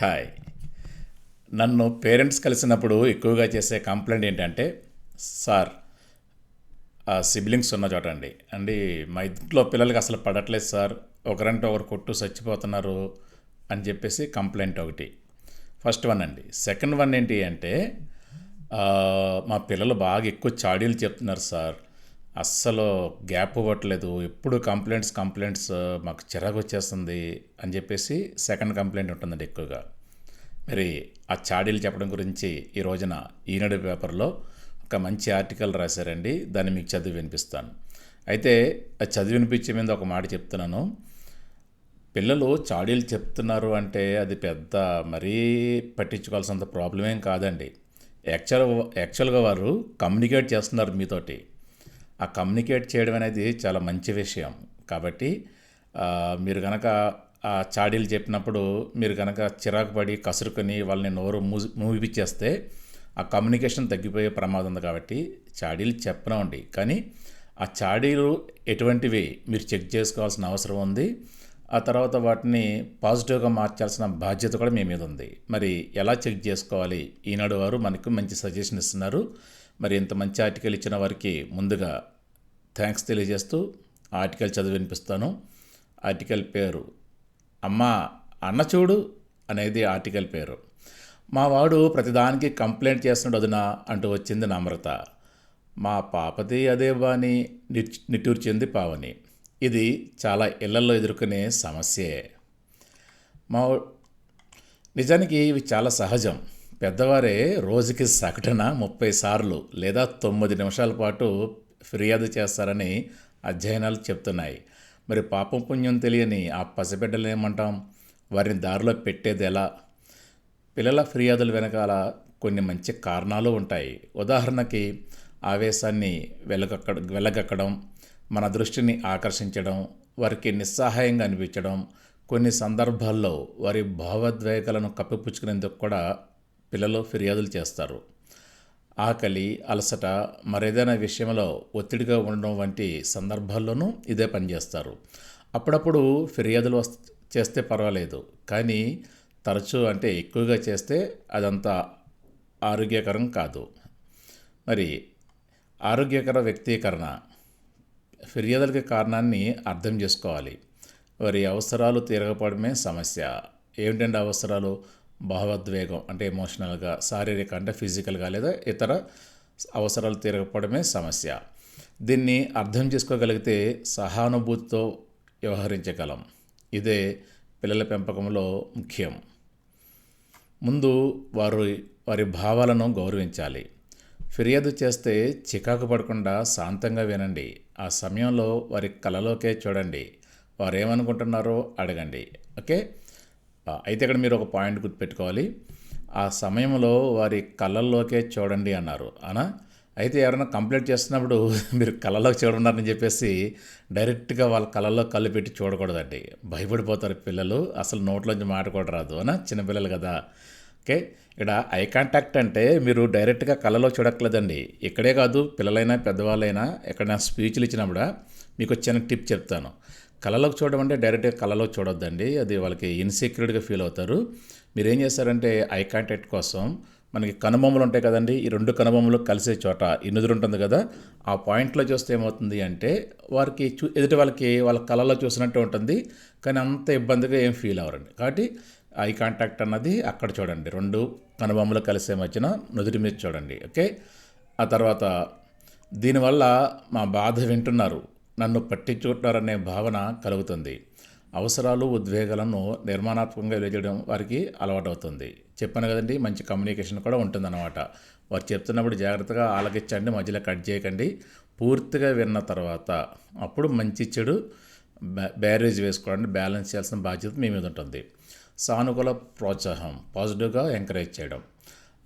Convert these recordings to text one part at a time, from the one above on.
Hi నన్ను parents కలిసినప్పుడు ఎక్కువగా చేసే కంప్లైంట్ ఏంటంటే సార్ ఆ సిబ్లింగ్స్ ఉన్న చోట అండి. అండి మా ఇంట్లో పిల్లలకి అసలు పడట్లేదు సార్. ఒకరంటే ఒకరు కొట్టు చచ్చిపోతున్నారు అని చెప్పేసి కంప్లైంట్ ఒకటి. ఫస్ట్ వన్ అండి. సెకండ్ వన్ ఏంటి అంటే మా పిల్లలు బాగా ఎక్కువ చాడీలు చెప్తున్నారు సార్. అస్సలు గ్యాప్ ఇవ్వట్లేదు. ఎప్పుడు కంప్లైంట్స్ కంప్లైంట్స్ మాకు చిరాకు వచ్చేస్తుంది అని చెప్పేసి సెకండ్ కంప్లైంట్ ఉంటుందండి ఎక్కువగా. మరి ఆ చాడీలు చెప్పడం గురించి ఈ రోజున ఈనాడు పేపర్లో ఒక మంచి ఆర్టికల్ రాశారండి. దాన్ని మీకు చదివి వినిపిస్తాను. అయితే ఆ చదివి వినిపించే మీద ఒక మాట చెప్తున్నాను. పిల్లలు చాడీలు చెప్తున్నారు అంటే అది పెద్ద మరీ పట్టించుకోవాల్సినంత ప్రాబ్లం ఏం కాదండి. యాక్చువల్ యాక్చువల్గా వారు కమ్యూనికేట్ చేస్తున్నారు మీతోటి. ఆ కమ్యూనికేట్ చేయడం అనేది చాలా మంచి విషయం. కాబట్టి మీరు కనుక ఆ చాడీలు చెప్పినప్పుడు మీరు కనుక చిరాకు పడి కసురుకొని వాళ్ళని నోరు మూ మూవిపించేస్తే ఆ కమ్యూనికేషన్ తగ్గిపోయే ప్రమాదం ఉంది కాబట్టి చాడీలు చెప్పనివ్వండి కానీ ఆ చాడీలు ఎటువంటివి మీరు చెక్ చేసుకోవాల్సిన అవసరం ఉంది. ఆ తర్వాత వాటిని పాజిటివ్గా మార్చాల్సిన బాధ్యత కూడా మీ మీద ఉంది. మరి ఎలా చెక్ చేసుకోవాలి? ఈనాడు వారు మనకు మంచి సజెషన్ ఇస్తున్నారు. మరి ఇంత మంచి ఆర్టికల్ ఇచ్చిన వారికి ముందుగా థ్యాంక్స్ తెలియజేస్తూ ఆర్టికల్ చదివి వినిపిస్తాను. ఆర్టికల్ పేరు అమ్మ అన్న చూడు అనేది ఆర్టికల్ పేరు. మా వాడు ప్రతిదానికి కంప్లైంట్ చేస్తున్నాడు అదునా అంటూ వచ్చింది నమ్రత. మా పాపది అదే బాని నిట్టూర్చింది పావని. ఇది చాలా ఇళ్ళలో ఎదుర్కొనే సమస్యే. మా నిజానికి ఇవి చాలా సహజం. పెద్దవారే రోజుకి సగటున ముప్పై సార్లు లేదా తొమ్మిది నిమిషాల పాటు ఫిర్యాదు చేస్తారని అధ్యయనాలు చెప్తున్నాయి. మరి పాపం పుణ్యం తెలియని ఆ పసిబిడ్డలు ఏమంటాం? వారిని దారిలో పెట్టేది ఎలా? పిల్లల ఫిర్యాదుల వెనకాల కొన్ని మంచి కారణాలు ఉంటాయి. ఉదాహరణకి ఆవేశాన్ని వెలగక్కడ వెలగక్కడం మన దృష్టిని ఆకర్షించడం వారికి నిస్సహాయంగా అనిపించడం కొన్ని సందర్భాల్లో వారి భావోద్వేగాలను కప్పిపుచ్చుకునేందుకు కూడా పిల్లలు ఫిర్యాదులు చేస్తారు. ఆకలి అలసట మరేదైనా విషయంలో ఒత్తిడిగా ఉండడం వంటి సందర్భాల్లోనూ ఇదే పనిచేస్తారు అప్పుడప్పుడు ఫిర్యాదులు వస్ చేస్తే పర్వాలేదు. కానీ తరచూ అంటే ఎక్కువగా చేస్తే అదంతా ఆరోగ్యకరం కాదు. మరి ఆరోగ్యకర వ్యక్తీకరణ. ఫిర్యాదులకి కారణాన్ని అర్థం చేసుకోవాలి. వారి అవసరాలు తీరకపోవడమే సమస్య. ఏమిటంటే అవసరాలు? భావోద్వేగం అంటే ఎమోషనల్గా శారీరక అంటే ఫిజికల్గా లేదా ఇతర అవసరాలు తీరకపోవడమే సమస్య. దీన్ని అర్థం చేసుకోగలిగితే సహానుభూతితో వ్యవహరించగలం. ఇదే పిల్లల పెంపకంలో ముఖ్యం. ముందు వారు వారి భావాలను గౌరవించాలి. ఫిర్యాదు చేస్తే చికాకు పడకుండా శాంతంగా వినండి. ఆ సమయంలో వారి కలలోకే చూడండి. వారు ఏమనుకుంటున్నారో అడగండి. ఓకే? అయితే ఇక్కడ మీరు ఒక పాయింట్ గుర్తుపెట్టుకోవాలి. ఆ సమయంలో వారి కళ్ళల్లోకే చూడండి అన్నారు. అనా? అయితే ఎవరైనా కంప్లైంట్ చేస్తున్నప్పుడు మీరు కళ్ళలోకి చూడన్నారని చెప్పేసి డైరెక్ట్గా వాళ్ళ కళ్ళల్లో కళ్ళు పెట్టి చూడకూడదండి. భయపడిపోతారు పిల్లలు. అసలు నోట్లోంచి మాట కూడా రాదు. అనా? చిన్నపిల్లలు కదా. ఓకే? ఇక్కడ ఐ కాంటాక్ట్ అంటే మీరు డైరెక్ట్గా కళ్ళలో చూడట్లేదండి ఇక్కడే కాదు పిల్లలైనా పెద్దవాళ్ళైనా ఎక్కడైనా స్పీచ్లు ఇచ్చినప్పుడు మీకు చిన్న టిప్ చెప్తాను. కళలోకి చూడడం అంటే డైరెక్ట్గా కళలోకి చూడొద్దండి. అది వాళ్ళకి ఇన్సెక్యూర్డ్గా ఫీల్ అవుతారు. మీరు ఏం చేస్తారంటే ఐ కాంటాక్ట్ కోసం మనకి కనుబొమ్మలు ఉంటాయి కదండి. ఈ రెండు కనుబొమ్మలు కలిసే చోట ఇనుదురు ఉంటుంది కదా ఆ పాయింట్లో చూస్తే ఏమవుతుంది అంటే వారికి చూ ఎదుటి వాళ్ళకి వాళ్ళ కళలో చూసినట్టు ఉంటుంది. కానీ అంత ఇబ్బందిగా ఏం ఫీల్ అవ్వరండి. కాబట్టి ఐ కాంటాక్ట్ అన్నది అక్కడ చూడండి. రెండు కనుబొమ్మలు కలిసే మధ్యన నుదుటి మీద చూడండి. ఓకే? ఆ తర్వాత దీనివల్ల మా బాధ వింటున్నారు. నన్ను పట్టించుకుంటున్నారనే భావన కలుగుతుంది. అవసరాలు ఉద్వేగాలను నిర్మాణాత్మకంగా తెలియజేయడం వారికి అలవాటవుతుంది. చెప్పాను కదండి మంచి కమ్యూనికేషన్ కూడా ఉంటుందన్నమాట. వారు చెప్తున్నప్పుడు జాగ్రత్తగా ఆలకించండి మధ్యలో కట్ చేయకండి. పూర్తిగా విన్న తర్వాత అప్పుడు మంచి చెడు బ్యారేజ్ వేసుకోవడానికి బ్యాలెన్స్ చేయాల్సిన బాధ్యత మీ మీద ఉంటుంది. సానుకూల ప్రోత్సాహం పాజిటివ్గా ఎంకరేజ్ చేయడం.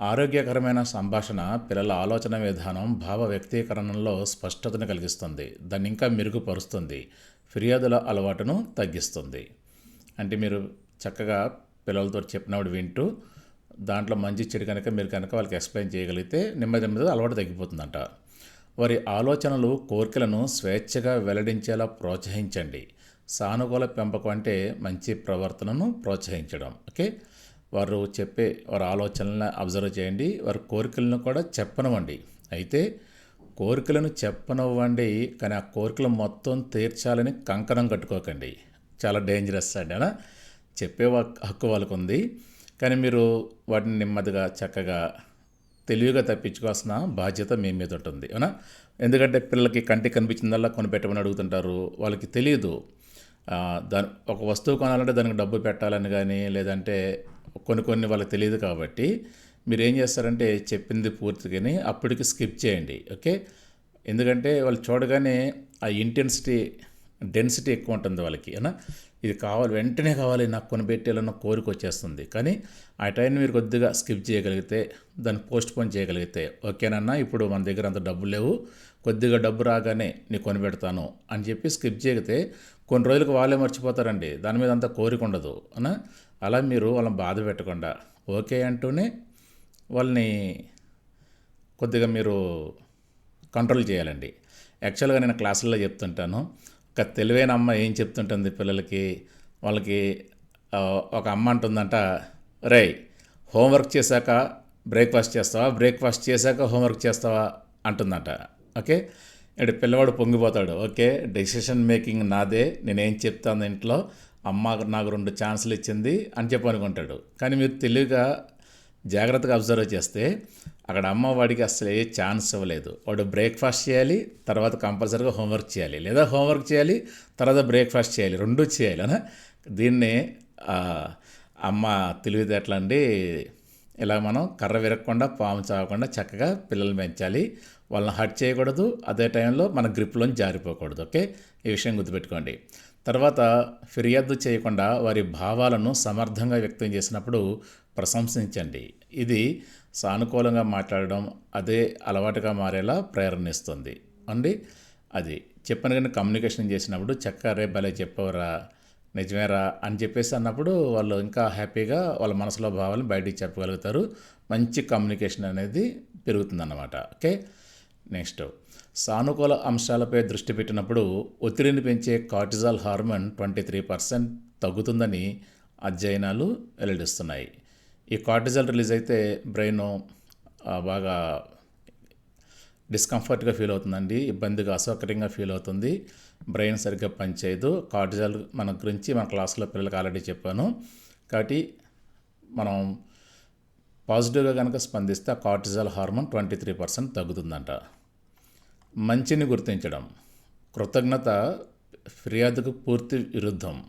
ఆరోగ్యకరమైన సంభాషణ పిల్లల ఆలోచన విధానం భావ వ్యక్తీకరణలో స్పష్టతను కలిగిస్తుంది. దాన్ని ఇంకా మెరుగుపరుస్తుంది. ఫిర్యాదుల అలవాటును తగ్గిస్తుంది. అంటే మీరు చక్కగా పిల్లలతో చెప్పినప్పుడు వింటూ దాంట్లో మంచి చెడు కనుక మీరు కనుక వాళ్ళకి ఎక్స్ప్లెయిన్ చేయగలిగితే నెమ్మది నెమ్మది అలవాటు తగ్గిపోతుందంట. వారి ఆలోచనలు కోరికలను స్వేచ్ఛగా వెల్లడించేలా ప్రోత్సహించండి. సానుకూల పెంపకం అంటే మంచి ప్రవర్తనను ప్రోత్సహించడం. ఓకే? వారు చెప్పే వారి ఆలోచనలను అబ్జర్వ్ చేయండి వారి కోరికలను కూడా చెప్పనివ్వండి. అయితే కోరికలను చెప్పనివ్వండి కానీ ఆ కోరికలు మొత్తం తీర్చాలని కంకణం కట్టుకోకండి. చాలా డేంజరస్ అండి అలా చెప్పే హక్కు వాళ్ళకు ఉంది కానీ మీరు వాటిని నెమ్మదిగా చక్కగా తెలివిగా తప్పించుకోవాల్సిన బాధ్యత మీ మీద ఉంటుంది అవునా ఎందుకంటే పిల్లలకి కంటికి కనిపించిందల్లా కొనిపెట్టమని అడుగుతుంటారు వాళ్ళకి తెలియదు. దాని ఒక వస్తువు కొనాలంటే దానికి డబ్బు పెట్టాలని కానీ లేదంటే కొన్ని కొన్ని వాళ్ళకి తెలియదు కాబట్టి మీరు ఏం చేస్తారంటే చెప్పింది పూర్తిగాని అప్పటికి స్కిప్ చేయండి ఓకే? ఎందుకంటే వాళ్ళు చూడగానే ఆ ఇంటెన్సిటీ డెన్సిటీ ఎక్కువ ఉంటుంది వాళ్ళకి ఏనా? ఇది కావాలి వెంటనే కావాలి నాకు కొనిపెట్టేయాలన్న కోరిక వచ్చేస్తుంది. కానీ ఆ టైం మీరు కొద్దిగా స్కిప్ చేయగలిగితే దాన్ని పోస్ట్ పోన్ చేయగలిగితే ఓకేనన్నా? ఇప్పుడు మన దగ్గర అంత డబ్బు లేవు కొద్దిగా డబ్బు రాగానే నీకు కొనిపెడతాను అని చెప్పి స్కిప్ చేయగితే కొన్ని రోజులకు వాళ్ళే మర్చిపోతారండి. దాని మీద అంత కోరిక ఉండదు అనా అలా మీరు వాళ్ళని బాధ పెట్టకుండా ఓకే అంటూనే వాళ్ళని కొద్దిగా మీరు కంట్రోల్ చేయాలండి. యాక్చువల్గా నేను క్లాసుల్లో చెప్తుంటాను. ఒక తెలివైన అమ్మ ఏం చెప్తుంటుంది పిల్లలకి? వాళ్ళకి ఒక అమ్మ అంటుందంట రే హోంవర్క్ చేశాక బ్రేక్ఫాస్ట్ చేస్తావా? బ్రేక్ఫాస్ట్ చేశాక హోంవర్క్ చేస్తావా? అంటుందంట. ఓకే? అంటే పిల్లవాడు పొంగిపోతాడు. ఓకే డెసిషన్ మేకింగ్ నాదే. నేనేం చెప్తాను ఇంట్లో? అమ్మ నాకు రెండు ఛాన్సులు ఇచ్చింది అని చెప్పి అనుకుంటాడు. కానీ మీరు తెలివిగా జాగ్రత్తగా అబ్జర్వ్ చేస్తే అక్కడ అమ్మ వాడికి అసలు ఏ ఛాన్స్ ఇవ్వలేదు. వాడు బ్రేక్ఫాస్ట్ చేయాలి తర్వాత కంపల్సరీగా హోంవర్క్ చేయాలి. లేదా హోంవర్క్ చేయాలి తర్వాత బ్రేక్ఫాస్ట్ చేయాలి. రెండూ చేయాలి. అనా? దీన్ని అమ్మ తెలివితేటలు అండి. ఇలా మనం కర్ర విరగకుండా పాము చావకుండా చక్కగా పిల్లల్ని పెంచాలి. వాళ్ళని హర్ట్ చేయకూడదు. అదే టైంలో మన గ్రిప్లోని జారిపోకూడదు. ఓకే? ఈ విషయం గుర్తుపెట్టుకోండి. తర్వాత ఫిర్యాదు చేయకుండా వారి భావాలను సమర్థంగా వ్యక్తం చేసినప్పుడు ప్రశంసించండి. ఇది సానుకూలంగా మాట్లాడడం అదే అలవాటుగా మారేలా ప్రేరణిస్తుంది అండి? అది. చెప్పను కానీ కమ్యూనికేషన్ చేసినప్పుడు చక్కగా రే భలే చెప్పవరా నిజమేరా అని చెప్పేసి అన్నప్పుడు వాళ్ళు ఇంకా హ్యాపీగా వాళ్ళ మనసులో భావాలను బయటికి చెప్పగలుగుతారు. మంచి కమ్యూనికేషన్ అనేది పెరుగుతుందన్నమాట. ఓకే? నెక్స్ట్. సానుకూల అంశాలపై దృష్టి పెట్టినప్పుడు ఒత్తిడిని పెంచే cortisol hormone twenty three percent తగ్గుతుందని అధ్యయనాలు వెల్లడిస్తున్నాయి. ఈ కార్టిజాల్ రిలీజ్ అయితే బ్రెయిన్ బాగా డిస్కంఫర్ట్గా ఫీల్ అవుతుందండి ఇబ్బందిగా అసౌకర్యంగా ఫీల్ అవుతుంది. బ్రెయిన్ సరిగ్గా పనిచేయదు. కార్టిజాల్ మన గురించి మన క్లాస్లో పిల్లలకు ఆల్రెడీ చెప్పాను. కాబట్టి మనం పాజిటివ్గా కనుక స్పందిస్తే ఆ cortisol hormone twenty three percent తగ్గుతుందంట. మంచిని గుర్తించడం కృతజ్ఞత ఫిర్యాదుకు పూర్తి విరుద్ధం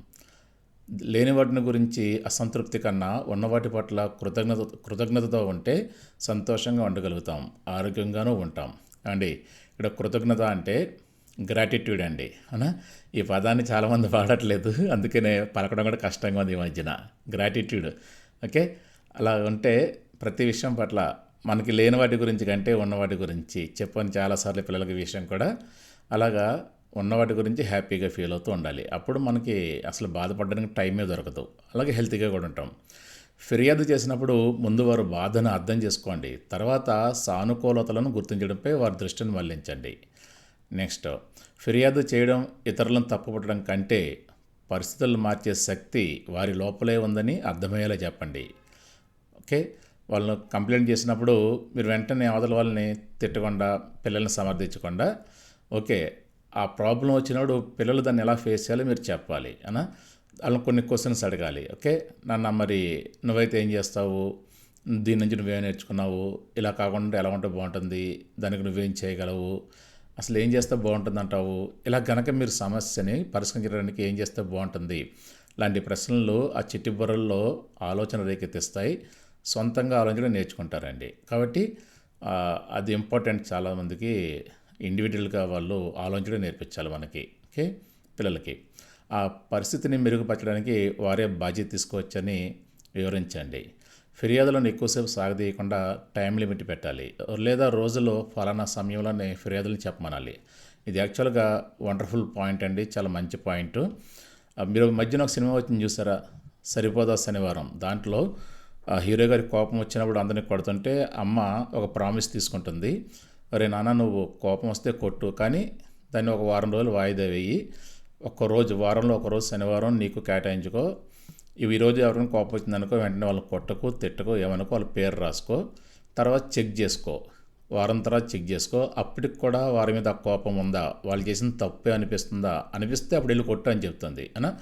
లేని వాటిని గురించి అసంతృప్తి కన్నా ఉన్న వాటి పట్ల కృతజ్ఞత కృతజ్ఞతతో ఉంటే సంతోషంగా ఉండగలుగుతాం ఆరోగ్యంగానూ ఉంటాం. అండి ఇక్కడ కృతజ్ఞత అంటే గ్రాటిట్యూడ్ అండి. అనా? ఈ పదాన్ని చాలామంది వాడట్లేదు. అందుకనే పలకడం కూడా కష్టంగా ఉంది ఈ మధ్యన. Gratitude okay? అలా ఉంటే ప్రతి విషయం పట్ల మనకి లేని వాటి గురించి కంటే ఉన్న వాటి గురించి చెప్పని చాలాసార్లు పిల్లలకి విషయం కూడా అలాగా ఉన్న వాటి గురించి హ్యాపీగా ఫీల్ అవుతూ ఉండాలి. అప్పుడు మనకి అసలు బాధపడడానికి టైమే దొరకదు. అలాగే హెల్తీగా కూడా ఉంటాం. ఫిర్యాదు చేసినప్పుడు ముందు వారు బాధను అర్థం చేసుకోండి. తర్వాత సానుకూలతలను గుర్తించడంపై వారి దృష్టిని మళ్ళించండి. నెక్స్ట్ ఫిర్యాదు చేయడం ఇతరులను తప్పుపట్టడం కంటే పరిస్థితులను మార్చే శక్తి వారి లోపలే ఉందని అర్థమయ్యేలా చెప్పండి. ఓకే? వాళ్ళను కంప్లైంట్ చేసినప్పుడు మీరు వెంటనే అవతల వాళ్ళని తిట్టకుండా పిల్లల్ని సమర్థించకుండా ఓకే ఆ ప్రాబ్లం వచ్చినప్పుడు పిల్లలు దాన్ని ఎలా ఫేస్ చేయాలో మీరు చెప్పాలి అనా? వాళ్ళని కొన్ని క్వశ్చన్స్ అడగాలి ఓకే? నాన్న మరి నువ్వైతే ఏం చేస్తావు? దీని నుంచి నువ్వేం నేర్చుకున్నావు? ఇలా కాకుండా ఎలా ఉంటే బాగుంటుంది? దానికి నువ్వేం చేయగలవు? అసలు ఏం చేస్తే బాగుంటుంది అంటావు? ఇలా గనక మీరు సమస్యని పరిష్కరించడానికి ఏం చేస్తే బాగుంటుంది? లాంటి ప్రశ్నలు ఆ చిట్టి బుర్రల్లో ఆలోచన రేకెత్తిస్తాయి. సొంతంగా ఆలోచించడం నేర్చుకుంటారండి. కాబట్టి అది ఇంపార్టెంట్ చాలామందికి ఇండివిజువల్గా వాళ్ళు ఆలోచించడం నేర్పించాలి మనకి ఓకే పిల్లలకి. ఆ పరిస్థితిని మెరుగుపరచడానికి వారే బాధ్యత తీసుకోవచ్చని వివరించండి. ఫిర్యాదులను ఎక్కువసేపు సాగదీయకుండా టైం లిమిట్ పెట్టాలి. లేదా రోజులో ఫలానా సమయంలోనే ఫిర్యాదులను చెప్పమనాలి. ఇది యాక్చువల్గా వండర్ఫుల్ పాయింట్ అండి చాలా మంచి పాయింట్. మీరు మధ్యన ఒక సినిమా వచ్చింది చూసారా? సరిపోదా శనివారం. దాంట్లో ఆ హీరో గారికి కోపం వచ్చినప్పుడు అందరినీ కొడుతుంటే అమ్మ ఒక ప్రామిస్ తీసుకుంటుంది అరే నాన్న నువ్వు కోపం వస్తే కొట్టు కానీ దాన్ని ఒక వారం రోజులు వాయిదా వేయి. ఒక్క రోజు వారంలో ఒక రోజు శనివారం నీకు కేటాయించుకో. ఇవి ఈరోజు ఎవరికైనా కోపం వచ్చిందనుకో వెంటనే వాళ్ళు కొట్టకు తిట్టకు ఏమనుకో వాళ్ళ పేరు రాసుకో. తర్వాత చెక్ చేసుకో. వారం తర్వాత చెక్ చేసుకో. అప్పటికి కూడా వారి మీద ఆ కోపం ఉందా? వాళ్ళు చేసిన తప్పే అనిపిస్తుందా? అనిపిస్తే అప్పుడు వెళ్ళి కొట్టు అని చెప్తుంది అనా?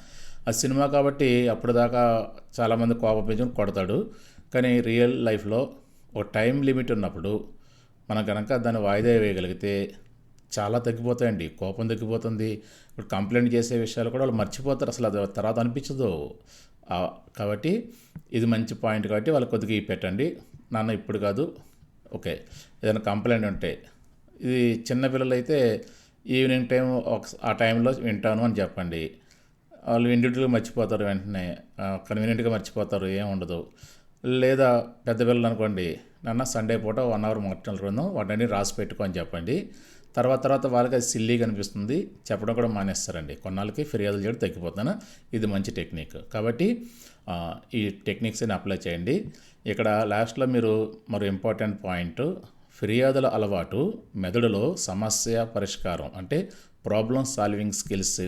ఆ సినిమా కాబట్టి అప్పుడు దాకా చాలామంది కోపం పెంచుకొని కొడతాడు. కానీ రియల్ లైఫ్లో ఒక టైం లిమిట్ ఉన్నప్పుడు మనం కనుక దాన్ని వాయిదా వేయగలిగితే చాలా తగ్గిపోతాయండి. కోపం తగ్గిపోతుంది. ఇప్పుడు కంప్లైంట్ చేసే విషయాలు కూడా వాళ్ళు మర్చిపోతారు. అసలు అది తర్వాత అనిపించదు. కాబట్టి ఇది మంచి పాయింట్ కాబట్టి వాళ్ళు కొద్దిగా పెట్టండి. నాన్న ఇప్పుడు కాదు. ఓకే. ఏదైనా కంప్లైంట్ ఉంటే. ఇది చిన్నపిల్లలు అయితే ఈవినింగ్ టైం ఒక ఆ టైంలో వింటాను అని చెప్పండి. వాళ్ళు ఇండివిజువల్గా మర్చిపోతారు వెంటనే. కన్వీనియంట్గా మర్చిపోతారు ఏం ఉండదు. లేదా పెద్ద పిల్లలు అనుకోండి నాన్న సండే పూట వన్ అవర్ మాట్లాడుకుందాం వాటిని రాసి పెట్టుకో అని చెప్పండి. తర్వాత తర్వాత వాళ్ళకి అది సిల్లీగా అనిపిస్తుంది. చెప్పడం కూడా మానేస్తారండి. కొన్నాళ్ళకి ఫిర్యాదులు చేయడం తగ్గిపోతాను. ఇది మంచి టెక్నిక్. కాబట్టి ఈ టెక్నిక్స్ని అప్లై చేయండి. ఇక్కడ లాస్ట్లో మీరు మరో ఇంపార్టెంట్ పాయింట్. ఫిర్యాదుల అలవాటు మెదడులో సమస్య పరిష్కారం అంటే ప్రాబ్లం సాల్వింగ్ స్కిల్స్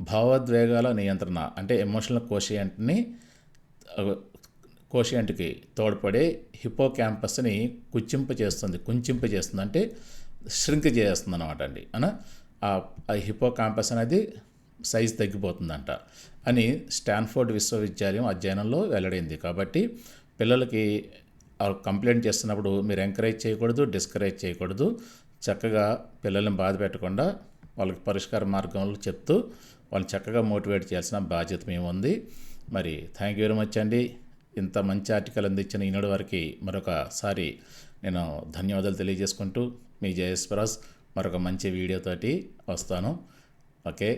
భావోద్వేగాల నియంత్రణ అంటే ఎమోషనల్ కోషియంట్ని కోషియంట్కి తోడ్పడే హిపో క్యాంపస్ని కుచ్చింప చేస్తుంది కుంచింప చేస్తుంది అంటే ష్రింక్ చేస్తుంది అనమాట అండి. అన? ఆ హిపో క్యాంపస్ అనేది సైజ్ తగ్గిపోతుందంట అని స్టాన్ఫోర్డ్ విశ్వవిద్యాలయం అధ్యయనంలో వెల్లడైంది. కాబట్టి పిల్లలకి ఆ కంప్లైంట్ చేస్తున్నప్పుడు మీరు ఎంకరేజ్ చేయకూడదు డిస్కరేజ్ చేయకూడదు. చక్కగా పిల్లల్ని బాధ పెట్టకుండా వాళ్ళకి పరిష్కార మార్గంలో చెప్తూ వాళ్ళు చక్కగా మోటివేట్ చేయాల్సిన బాధ్యత మేము ఉంది మరి థ్యాంక్ యూ వెరీ మచ్ అండి. ఇంత మంచి ఆర్టికల్ అందించిన ఈనాడు వారికి మరొకసారి నేను ధన్యవాదాలు తెలియజేసుకుంటూ మీ జయస్వరాజ్ మరొక మంచి వీడియోతోటి వస్తాను. ఓకే.